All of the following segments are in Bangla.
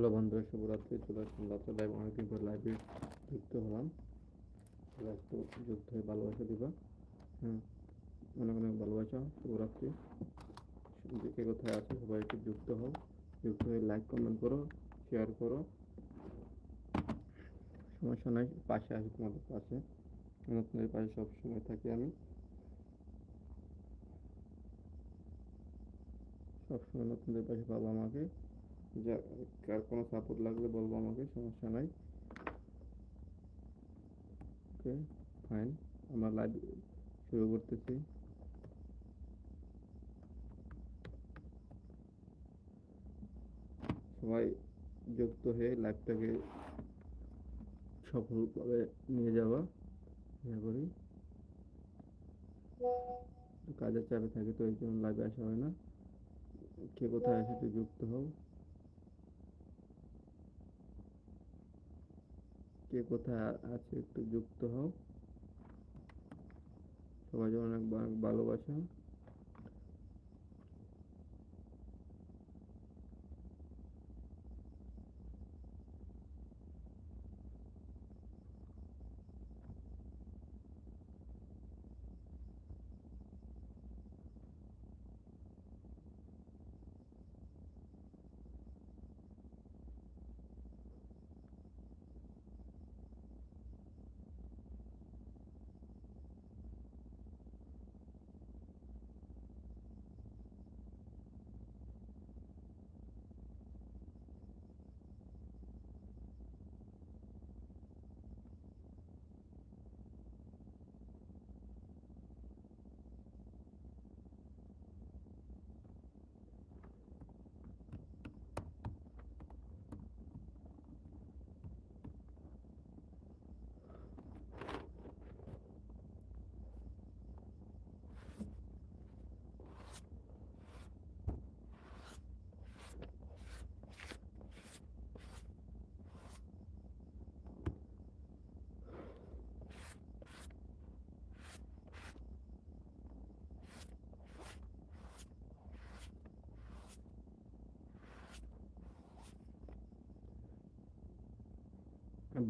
হ্যালো বন্ধুরা, শুভরাত্রি, চলে আসলাম রাত্রে লাইভ অনেকদিন পর লাইভে যুক্ত হলাম। তাহলে একটু যুক্ত হয়ে ভালোবাসা দিবা। হ্যাঁ অনেক অনেক ভালোবাসা, শুভরাত্রি। কে কোথায় আছে, সবাই একটু যুক্ত হও। যুক্ত হয়ে লাইক কমেন্ট করো শেয়ার করো। সমস্যা নাই, পাশে আছি তোমাদের পাশে। আমি তোমাদের পাশে সবসময় থাকি আমি। সবসময় নতুনদের পাশে পাবো আমাকে। যা, কার কোনো সাপোর্ট লাগলে বলব আমাকে, সমস্যা নাই। ওকে ফাইন আমরা লাইভ শুরু করতেছি। সবাই যুক্ত হয়ে লাইভটাকে সফলভাবে নিয়ে যাওয়া ইয়ে করি। কাজের চাপে থাকি তো, এই জন্য লাইভে আসা হয় না। কে কোথায় একটু যুক্ত হও। কে কোথায় আছে একটু যুক্ত হও। সবাই অনেক ভালোবাসা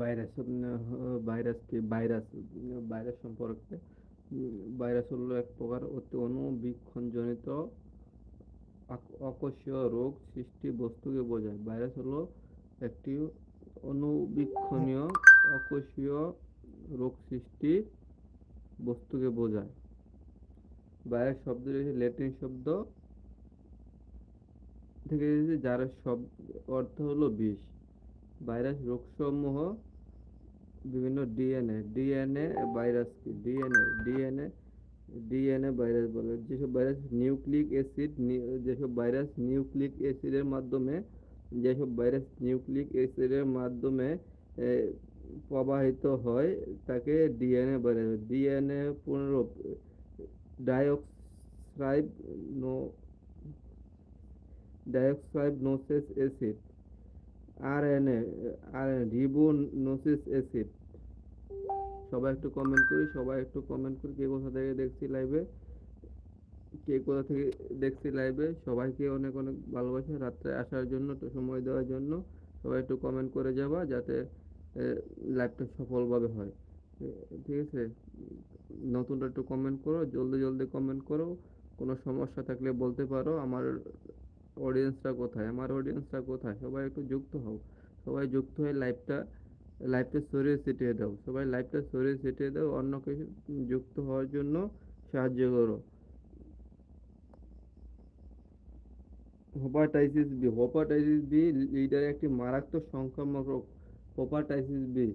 ভাইরাস ভাইরাস কি ভাইরাস ভাইরাস সম্পর্কে ভাইরাস হলো এক প্রকার অতি অনুবীক্ষণজনিত অকোষীয় রোগ সৃষ্টি বস্তুকে বোঝায়। ভাইরাস হলো একটি অনুবীক্ষণীয় অকোষীয় রোগ সৃষ্টি বস্তুকে বোঝায়। ভাইরাস শব্দ রয়েছে ল্যাটিন শব্দ থেকে যার শব্দ, অর্থ হলো বিষ। ভাইরাস রোগসমূহ বিভিন্ন ডিএনএ ডিএনএ ভাইরাস কি? ডিএনএ ডিএনএ ডিএনএ ভাইরাস বলে। যেসব ভাইরাস নিউক্লিক অ্যাসিড যেসব ভাইরাস নিউক্লিক অ্যাসিডের মাধ্যমে, যেসব ভাইরাস নিউক্লিক অ্যাসিডের মাধ্যমে প্রবাহিত হয়, তাকে ডিএনএ ভাইরাস ডিএনএ পুনরূপ ডাইঅক্সাইব no deoxyribonucleic acid. RNA RNA, ribonucleic acid. সবাই একটু কমেন্ট করি, সবাই একটু কমেন্ট করি কে কোথা থেকে দেখছি লাইভে কে কোথা থেকে দেখছি লাইভে সবাইকে অনেক অনেক ভালোবাসা রাত্রে আসার জন্য, একটু সময় দেওয়ার জন্য। সবাই একটু কমেন্ট করে যাবা যাতে লাইভটা সফলভাবে হয়। ঠিক আছে? নতুনটা একটু কমেন্ট করো, জলদি জলদি কমেন্ট করো। কোনো সমস্যা থাকলে বলতে পারো। আমার অডিয়েন্সটা কোথায়? আমার অডিয়েন্সটা কোথায়? সবাই একটু যুক্ত হও। সবাই যুক্ত হয়ে লাইভটা লাইভটা সরিয়ে ছিটিয়ে দাও। সবাই লাইভটা সরিয়ে ছিটিয়ে দাও, অন্যকে যুক্ত হওয়ার জন্য সাহায্য করো। হেপাটাইটিস বি হেপাটাইটিস বি লিডার একটি মারাত্মক সংক্রামক রোগ হেপাটাইটিস বি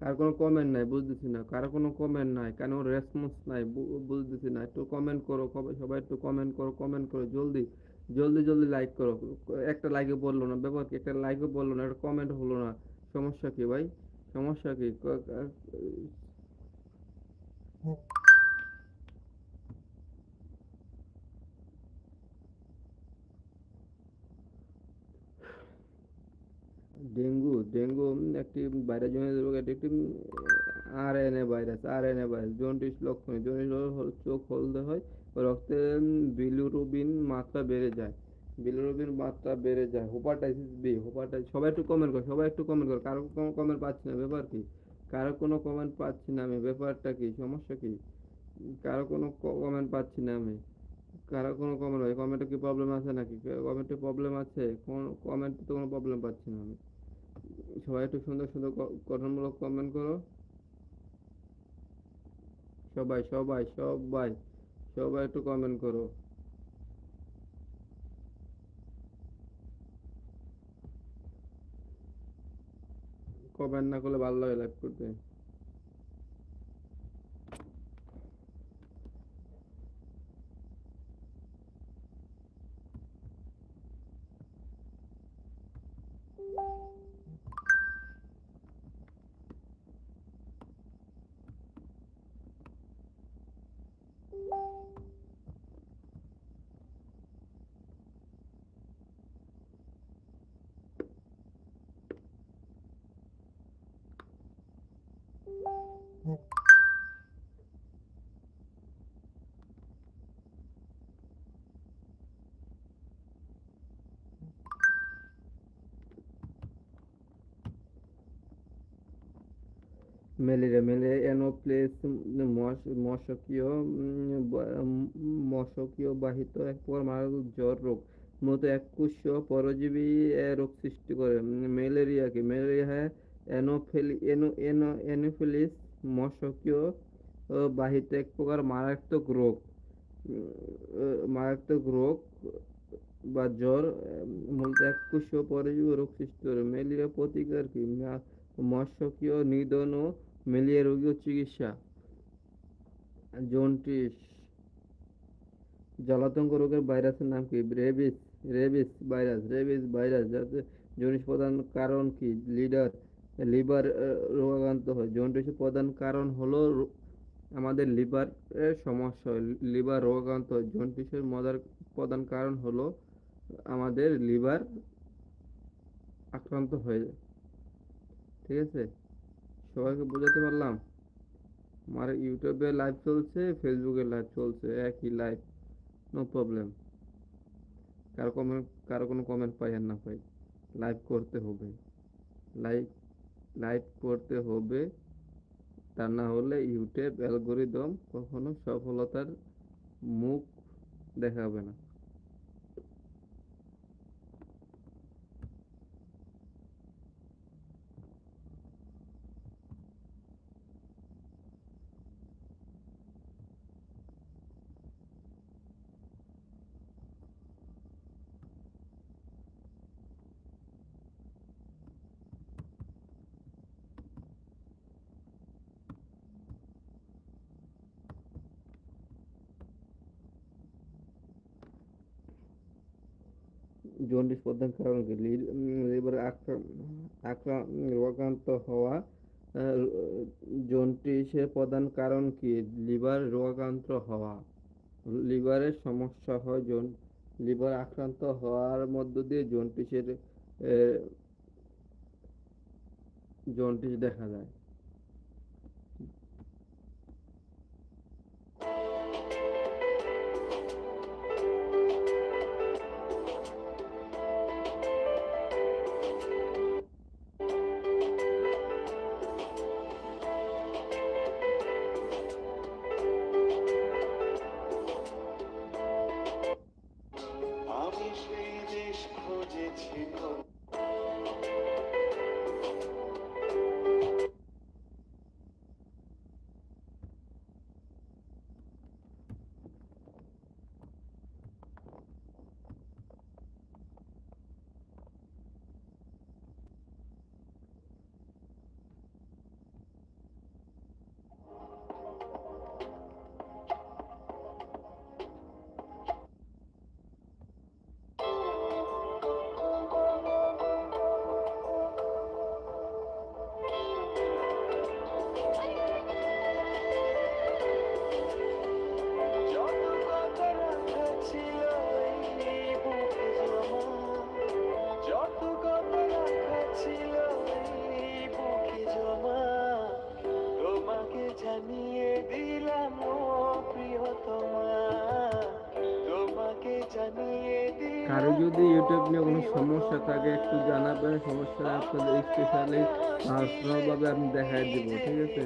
কার কোনো কমেন্ট নাই, বুঝতেছি না। কারও কোনো কমেন্ট নাই, কেন রেসপন্স নাই বুঝতেছি না। একটু কমেন্ট করো সবাই একটু কমেন্ট করো কমেন্ট করো জলদি জলদি জলদি লাইক করো। একটা লাইকে বলল না, ব্যাপার কি? একটা লাইকও বলল না, একটা কমেন্ট হলো না। সমস্যা কি ভাই? সমস্যা কি ডেঙ্গু ডেঙ্গু একটি ভাইরাস জনিত রোগ, এটি একটি R N A virus R N A virus, jaundice লক্ষণ, জন্ডিস চোখ হলদে হয়, রক্তে বিলিরুবিন মাত্রা বেড়ে যায় বিলিরুবিন মাত্রা বেড়ে যায় হেপাটাইটিস বি হেপাটাইটিস সবাই একটু কমেন্ট কর, সবাই একটু কমেন্ট কর, কারও কোনো কমেন্ট পাচ্ছি না, ব্যাপার কি? কারও কোনো কমেন্ট পাচ্ছি না আমি, ব্যাপারটা কি, সমস্যা কি? কারও কোনো কমেন্ট পাচ্ছি না আমি, কারও কোনো কমেন্ট হয় কমেন্টে কি প্রবলেম আছে নাকি? কমেন্টে প্রবলেম আছে? কোন কমেন্টে তো কোনো প্রবলেম পাচ্ছি না আমি। সবাই একটু সুন্দর সুন্দর গঠনমূলক কমেন্ট করো। সবাই সবাই সবাই সবাই একটু কমেন্ট করো। কমেন্ট না করলে ভালো লাগে লাইভ করতে। ম্যালেরিয়া ম্যালেরিয়া অ্যানোপ্লেস মশকীয় মশকীয় বাহিত এক প্রকার মারাত্মক জ্বর রোগ মূলত এককোষ পরজীবী রোগ সৃষ্টি করে উম, ম্যালেরিয়া অ্যানোফেলি অ্যানোফিলিস মশকীয় বাহিত এক প্রকার মারাত্মক রোগ মারাত্মক রোগ বা জ্বর মূলত এককোষ পরজীবী রোগ সৃষ্টি করে ম্যালেরিয়া প্রতিকার কি মশকীয় নিধন ও ম্যালেরিয়া রোগীর চিকিৎসা। জন্টিস জলাতঙ্ক রোগের ভাইরাসের নাম কি? Rabies rabies virus rabies virus, যাতে জন্ডিস প্রধান কারণ কি? লিডার, লিভার রোগাক্রান্ত হয়। জন্ডিসের প্রধান কারণ হলো আমাদের লিভার সমস্যা হয়। লিভার রোগাক্রান্ত হয়। জন্ডিসের মজার প্রধান কারণ হলো আমাদের লিভার আক্রান্ত হয়ে যায়। ঠিক আছে? সবাইকে বোঝাতে পারলাম? আমার ইউটিউবে লাইভ চলছে ফেসবুকে লাইভ চলছে, একই লাইভ নো প্রবলেম কারও কমেন্ট কারও কোনো কমেন্ট পাই আর না পাই। লাইভ করতে হবে। লাইভ লাইভ করতে হবে। তা না হলে ইউটিউব অ্যালগোরিদম কখনো সফলতার মুখ দেখাবে না। জন্ডিস প্রধান কারণ কি লিভার রোগাক্রান্ত হওয়া আহ, জন্ডিসের প্রধান কারণ কি? লিভার রোগাক্রান্ত হওয়া। লিভারের সমস্যা হয় জন লিভার আক্রান্ত হওয়ার মধ্য দিয়ে জন্ডিসের আহ, জন্ডিস দেখা যায়। কারও যদি ইউটিউব নিয়ে কোনো সমস্যা থাকে, একটু জানাবেন, সমস্যা আপনাদের স্পেশালি পার্সোনালভাবে আমি দেখাই দিব, ঠিক আছে?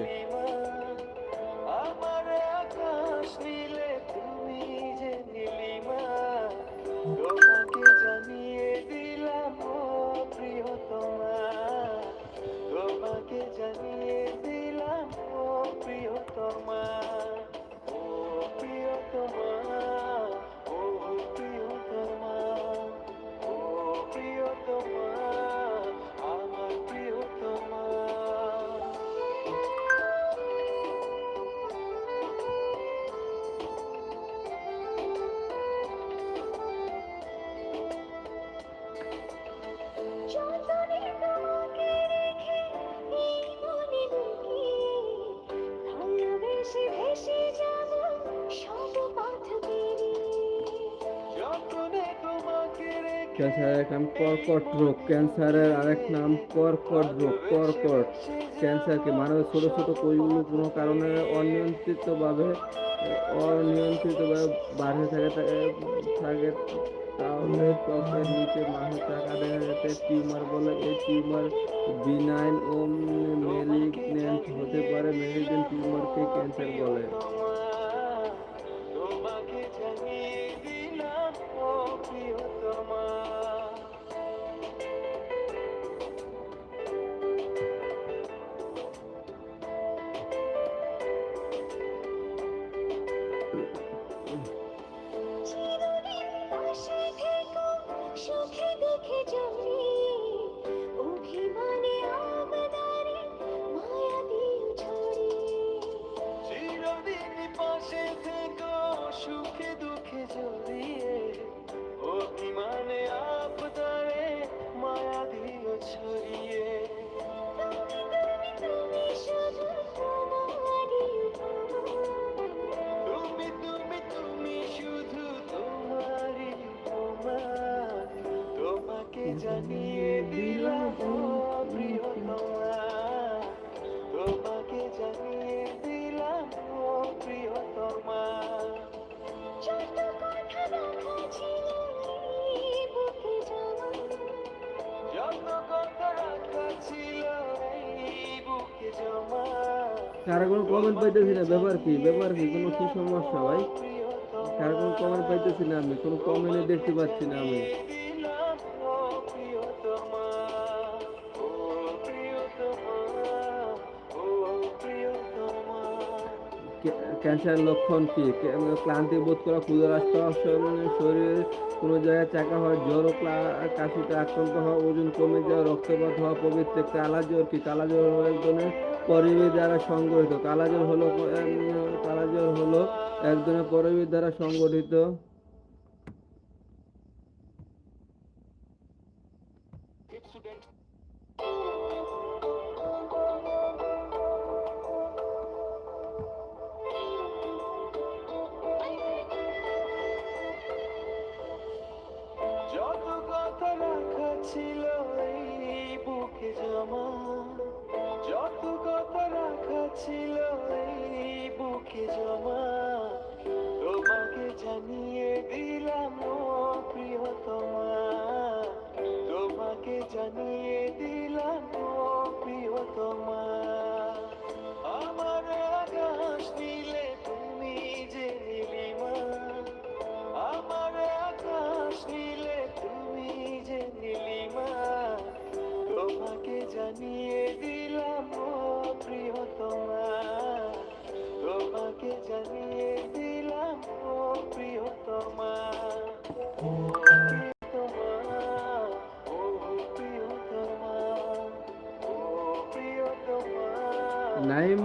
ক্যান্সারের নাম কর্কট রোগ। ক্যান্সারের আরেক নাম কর্কট রোগ। কর্কট ক্যান্সারকে মানুষের ছোটো ছোটো কোষগুলো কোনো কারণে অনিয়ন্ত্রিতভাবে অনিয়ন্ত্রিতভাবে বাড়তে থাকে, থাকে- থাকে, তাহলে ত্বকের নিচে মানুষ টাকা দেখা যাচ্ছে টিউমার বলে। এই টিউমার বিনাইন ও মেলিগনেন্ট হতে পারে। মেলিগনেন্ট টিউমারকে ক্যান্সার বলে। কারও কোনো কমেন্ট পাইতেছি না, ব্যাপার কি? ব্যাপার কি? কোনো কি সমস্যা ভাই? কারও কোনো কমেন্ট পাইতেছি না আমি, কোনো কমেন্টে দেখতে পাচ্ছি না আমি। ক্যা- ক্যান্সার লক্ষণ কী? মানে ক্লান্তি বোধ করা ক্ষুদ্র রাস্তা শরীরের কোনো জায়গায় চাকা হওয়া জ্বর কাশিতে আক্রান্ত হওয়া, ওজন কমে যাওয়া, রক্তপাত হওয়া প্রভৃতি কালা জ্বর কি? কালা জ্বর হলো এক পরিবেশ দ্বারা সংগঠিত। কালা জ্বর হলো কালা জ্বর হলো একজনের পরিবেশ দ্বারা সংগঠিত।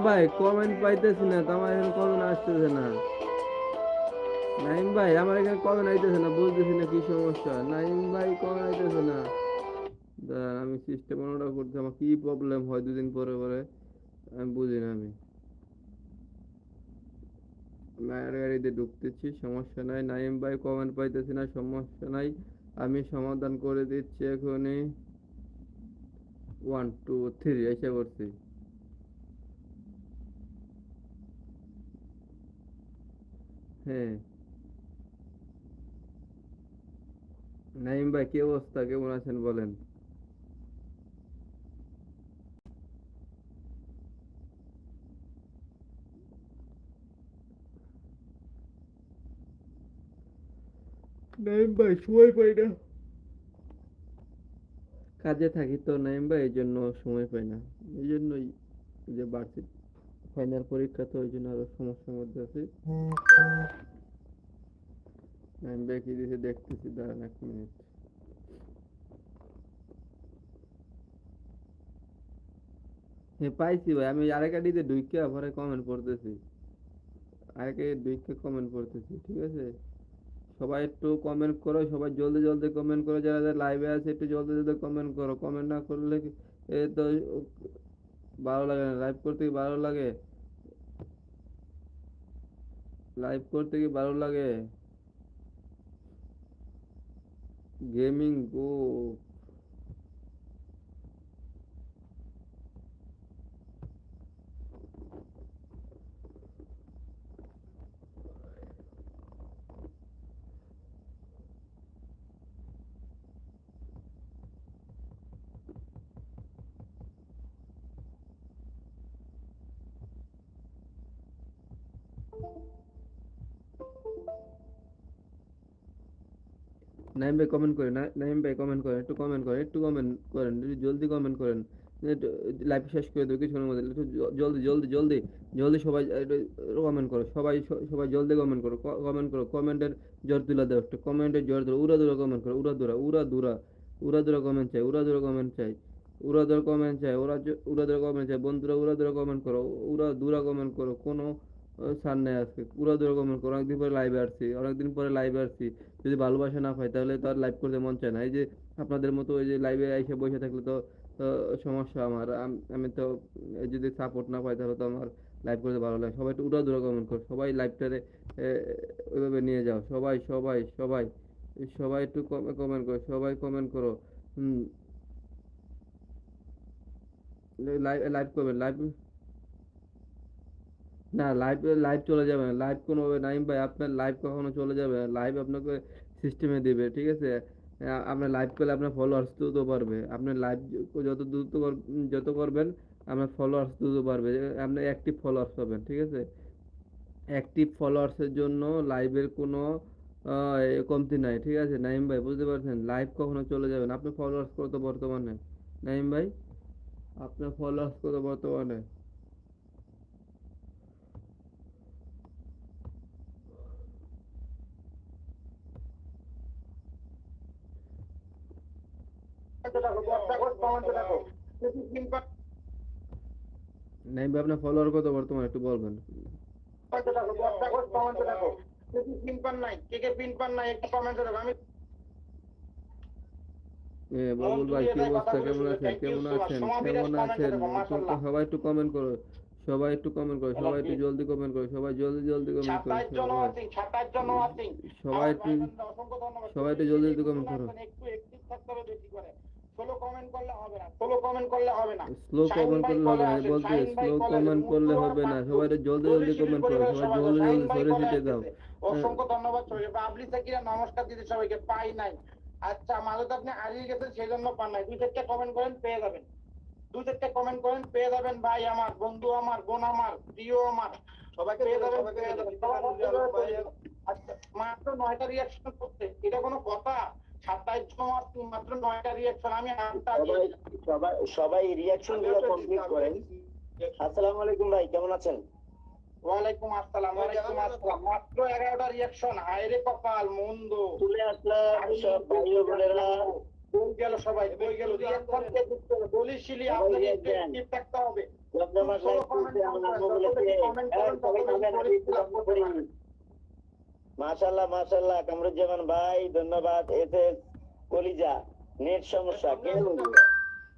ভাই কমেন্ট পাইতেছি না আমার এখানে কমেন্ট আসতেছে না। নাইম ভাই আমার এখানে কমেন্ট আইতেছে না বুঝতেছি না কি সমস্যা। নাইম ভাই কমেন্ট আইতেছে না। দাঁড়ান, আমি সিস্টেম অনটা করতে আমার কি প্রবলেম হয় দুদিন পরে পরে আমি বুঝি না আমি। মায়ের গাড়িতে ঢুকতেছি সমস্যা নাই। নাইম ভাই কমেন্ট পাইতেছি না সমস্যা নাই। আমি সমাধান করে দিচ্ছি এখনই। ওয়ান টু থ্রি এসে করছি। হ্যাঁ। নাইম ভাই কি অবস্থা? কেমন আছেন বলেন? নাইম ভাই সময় পাই না। কাজে থাকি তো নাইম ভাই এই জন্য সময় পাই না। এই জন্যই যে বার্ষিক ফাইনাল পরীক্ষা তো ওই জন্য আরও সমস্যার মধ্যে আছি। ভাই কি দিয়েছে দেখতেছি, দাঁড়ান এক মিনিট। হ্যাঁ পাইছি ভাই, আমি আরেক আইডিতে ঢুইকা পরে কমেন্ট পড়তেছি। আরেক ঢুইকা কমেন্ট পড়তেছি, ঠিক আছে? সবাই একটু কমেন্ট করো, সবাই জলদি জলদি কমেন্ট করো, যারা যারা লাইভে আছে, একটু জলদি জলদি কমেন্ট করো। কমেন্ট না করলে তো ভালো লাগে না লাইভ করতে ভালো লাগে? লাইভ করতে কি ভালো লাগে? গেমিং গো নাইম ভাই কমেন্ট করেন নাইম ভাই কমেন্ট করেন, একটু কমেন্ট করেন, একটু কমেন্ট করেন, একটু জলদি কমেন্ট করেন। লাইভ শেষ করে দেবো কিছুক্ষণের মধ্যে, একটু জলদি জলদি জলদি জলদি সবাই কমেন্ট করো, সবাই সবাই জলদি কমেন্ট করো কমেন্ট করো কমেন্টের জোর তুলে দাও একটু কমেন্টের জোর তুলে, উড়া দুরা কমেন্ট করো, উড়া দুরা উড়া দুরা উড়া দুরা কমেন্ট চাই, উড়া দুরা কমেন্ট চাই, উড়া দুরা কমেন্ট চাই, ওরা উড়া দুরা কমেন্ট চাই, বন্ধুরা উড়া দুরা কমেন্ট করো, উড়া দুরা কমেন্ট করো, কোনো সার নেই আজকে, উড়া দুরা কমেন্ট করো, অনেকদিন পরে লাইভে আসছি, অনেকদিন পরে লাইভে আসছি। যদি ভালোবাসা না পাই তাহলে তো আর লাইভ করতে মন চায় না। এই যে আপনাদের মতো ওই যে লাইভে এসে বসে থাকলে তো সমস্যা আমার। আমি তো যদি সাপোর্ট না পাই, তাহলে তো আমার লাইভ করতে ভালো লাগে। সবাই একটু উড়া দুরা কমেন্ট করো। সবাই লাইভটারে ওইভাবে নিয়ে যাও। সবাই সবাই সবাই সবাই একটু কমেন্ট করো। সবাই কমেন্ট করো। হুম। লাইভ লাইভ লাইভ না লাইভ লাইভ চলে যাবে না। লাইভ কোনোভাবে নাইম ভাই, আপনার লাইভ কখনো চলে যাবে? না লাইভ আপনাকে সিস্টেমে দিবে, ঠিক আছে? আপনার লাইভ করলে আপনার ফলোয়ার্স দ্রুত বাড়বে। আপনার লাইভ যত দ্রুত যত করবেন, আপনার ফলোয়ার্স দ্রুত বাড়বে। আপনি অ্যাক্টিভ ফলোয়ার্স পাবেন, ঠিক আছে? অ্যাক্টিভ ফলোয়ার্সের জন্য লাইভের কোনো কমতি নাই, ঠিক আছে? নাইম ভাই, বুঝতে পারছেন? লাইভ কখনো চলে যাবে না। আপনার ফলোয়ার্স কত বর্তমানে? নাইম ভাই, আপনার ফলোয়ার্স কত বর্তমানে? নাইম ভাই আপনার ফলোয়ার কত বর্তমানে? একটু বলবেন। বাবুল ভাই কি অবস্থা? কেমন আছেন? কেমন আছেন? কেমন আছেন? সবাই একটু কমেন্ট করো। সবাই একটু কমেন্ট করো। সবাই একটু জলদি কমেন্ট করো। সবাই জলদি জলদি কমেন্ট করো। সবাই একটু সবাই একটু জলদি জলদি comment করো। একটু অ্যাক্টিভ থাকতে হবে বেশি করে। ষোলো কমেন্ট করলে হবে না। ষোলো কমেন্ট করলে হবে না। স্লো কমেন্ট করলে হবে না বলতে স্লো কমেন্ট করলে হবে না। সবাই জলদি জলদি কমেন্ট করো সবাই জলদি জলদি সরে কলে দাও অসংখ্য ধন্যবাদ সবাইকে। বাবলি সাকিরা নমস্কার দিদি সবাইকে পাই নাই। আচ্ছা মাঝে আপনি হারিয়ে গেছেন সেই জন্য পান নাই। দুই চারটা কমেন্ট করেন পেয়ে যাবেন। দুই চারটা কমেন্ট করেন পেয়ে যাবেন ভাই আমার বন্ধু আমার বোন আমার প্রিয় আমার। সবাই পেয়ে যাবেন পেয়ে যাবেন আচ্ছা মাত্র নয়টা রিয়াকশন করতে। এটা কোনো কথা? সাতাইশ জন মাত্র নয়টা রিয়াকশন আমি সবাই সবাই সবাই রিয়াকশনগুলো কমপ্লিট করেন। আসসালামু আলাইকুম ভাই কেমন আছেন? ওয়ালাইকুম আসসালাম ওয়ালাইকুম আসসালাম। মাত্র এগারোটা রিয়াকশন হায়রে কপাল মন্দ। তুলে আসলাম সব ভাই বোনেরা। বই গেল সবাই বই গেল। রিয়াকশন কে দিতে হবে। বলিসিলি আপনাকে একটু active থাকতে হবে। মাশাআল্লাহ মাশাআল্লাহ কামরুজ্জামান ভাই ধন্যবাদ। কলিজা নেট সমস্যা কে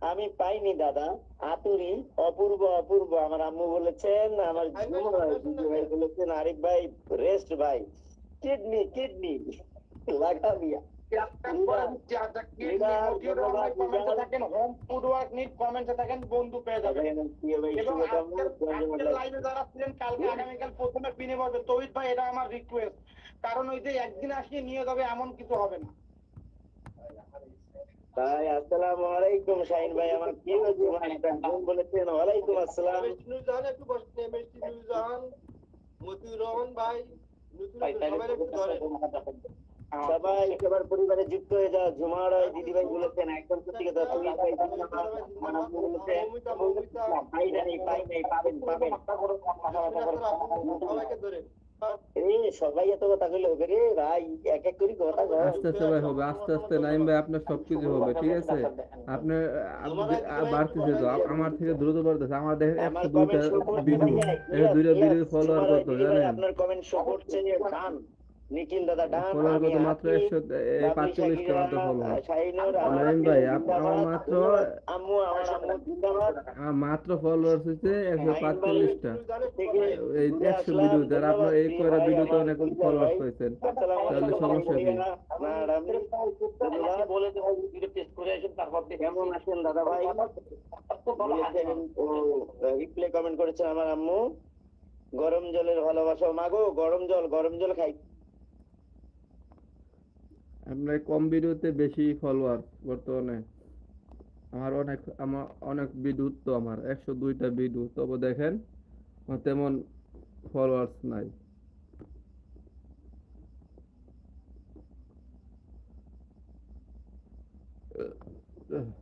আমি পাইনি দাদা। আতুরি অপূর্ব অপূর্ব। আমার আম্মু বলেছেন আমার ভাই বলেছেন আরিফ ভাই রেস্ট ভাই। Kidney kidney. বন্ধু পেয়ে যাবেন কালকে আগামীকাল প্রথমে পিনে পড়বে তৌহিদ ভাই এটা আমার রিকোয়েস্ট কারণ ওই যে একদিন আসিয়ে নিয়ে যাবে এমন কিছু হবে না তাই আসসালামু আলাইকুম শাহিন ভাই আমার কি হয়েছে ভাই বলেছেন ওয়ালাইকুম আসসালাম নুরজাহান একটু বসেন এমএসটি নুরজাহান মতিউর রহমান ভাই সবাই একটু ধরেন সবাই সবার পরিবারে যুক্ত হয়ে যাও ঝুমা দিদি ভাই বলেছেন একদম সত্যি কথা তুমি ভাই আমার আম্মু বলেছেন পাই নাই পাই নাই পাবেন পাবেন সবাইকে ধরে এই সবাই এত কথা কইলে রে ভাই এক এক করে কথা আস্তে আস্তে ভাই হবে আস্তে আস্তে নাইম ভাই আপনার সবকিছু হবে ঠিক আছে? আপনার আপ- আ- বাড়তেছে তো আমার থেকে দ্রুত বাড়তেছে আমার দেখেন দুইটা ভিডিও দুইটা ভিডিও ফলোয়ার কত জানেন? আপনার কমেন্ট শো করছে ডান নিখিল দাদা ডান আমি মাত্র হাফিজ, একশো পাঁচচল্লিশটা মাত্র ফলোয়ার নাইম ভাই আপ- আমার মাত্র আম্মু আমার আম্মু জিন্দাবাদ মাত্র ফলোয়ার হচ্ছে একশো পাঁচচল্লিশটা। এই একশো ভিডিও যারা আপনার এই কয়টা ভিডিওতে অনেক ফলোয়ার পেয়েছেন তাহলে সমস্যা কি? ম্যাডাম বলে দেবো ভিডিও টেস্ট করে আসেন তারপর কেমন আছেন দাদা ভাই? বলেছেন ও রিপ্লে কমেন্ট করেছেন আমার আম্মু। গরম জলের ভালোবাসা মাগো গরম জল গরম জল খাই। আপনার কম ভিডিওতে বেশি ফলোয়ার বর্তমানে। আমার অনেক আমার অনেক ভিডিও তো আমার, একশো দুইটা ভিডিও তবে দেখেন তেমন ফলোয়ার্স নাই। উহ।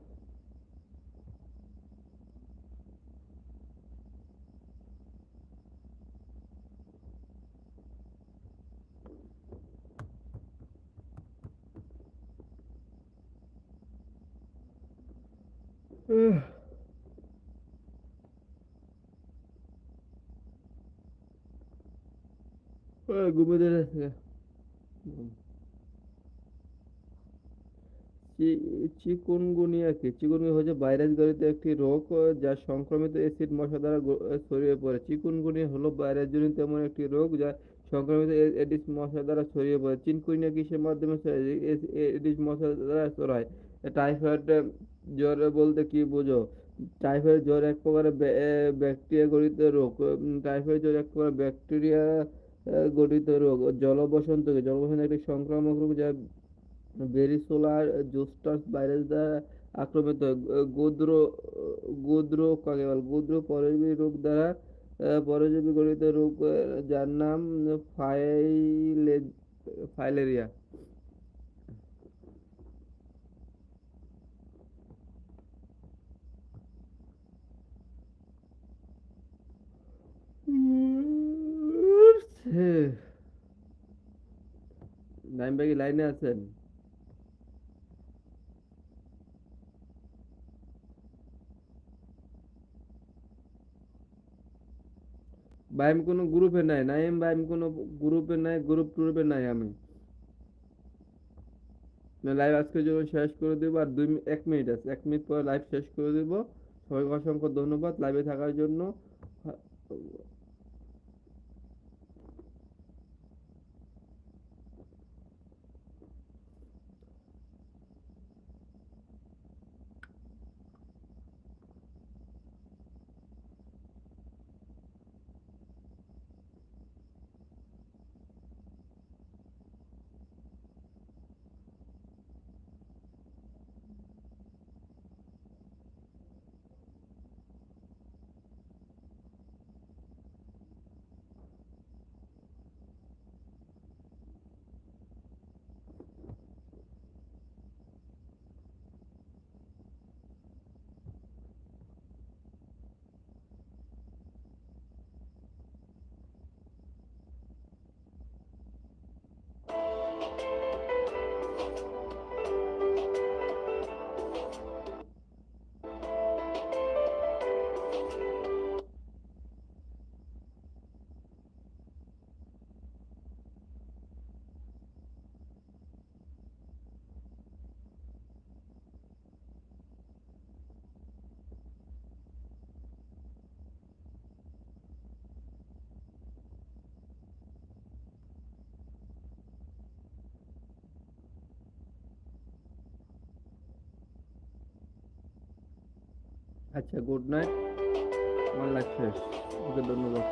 আহ, ঘুমে ধরেছে চিকুনগুনিয়া কি চিকুনগুনিয়া হচ্ছে ভাইরাস জনিত একটি রোগ যা সংক্রমিত এসিড মশা দ্বারা ছড়িয়ে পড়ে। চিকুনগুনিয়া হলো ভাইরাস জনিত এমন একটি রোগ যা সংক্রমিত এডিস মশা দ্বারা ছড়িয়ে পড়ে। চিকুনগুনিয়া কিসের মাধ্যমে এডিস মশা দ্বারা ছড়ায়। টাইফয়েড জ্বর বলতে কি বোঝো? টাইফয়েড জ্বর এক প্রকারের ব্যাকটেরিয়া গঠিত রোগ। টাইফয়েড জ্বর এক প্রকার ব্যাকটেরিয়া গঠিত রোগ। জলবসন্ত কি? জলবসন্ত একটি সংক্রামক রোগ যা ভেরিসোলার জোস্টাস ভাইরাস দ্বারা আক্রমিত। গোদ্র গোদ্র কাকে বলে? গোদ্র পরজীবী রোগ দ্বারা পরজীবী গঠিত রোগ যার নাম ফাইলে, ফাইলেরিয়া। নাইম ভাই লাইনে আছেন? ভাই, আমি কোনো গ্রুপে নাই। নাইম ভাই, আমি কোনো গ্রুপে নাই, গ্রুপ ট্রুপে নাই আমি। লাইভ আজকের জন্য শেষ করে দেবো আর দুই এক মিনিট আছে। এক মিনিট পরে লাইভ শেষ করে দেবো। সবাইকে অসংখ্য ধন্যবাদ। লাইভে থাকার জন্য। আচ্ছা গুড নাইট আমার লাগছে। ওকে ধন্যবাদ।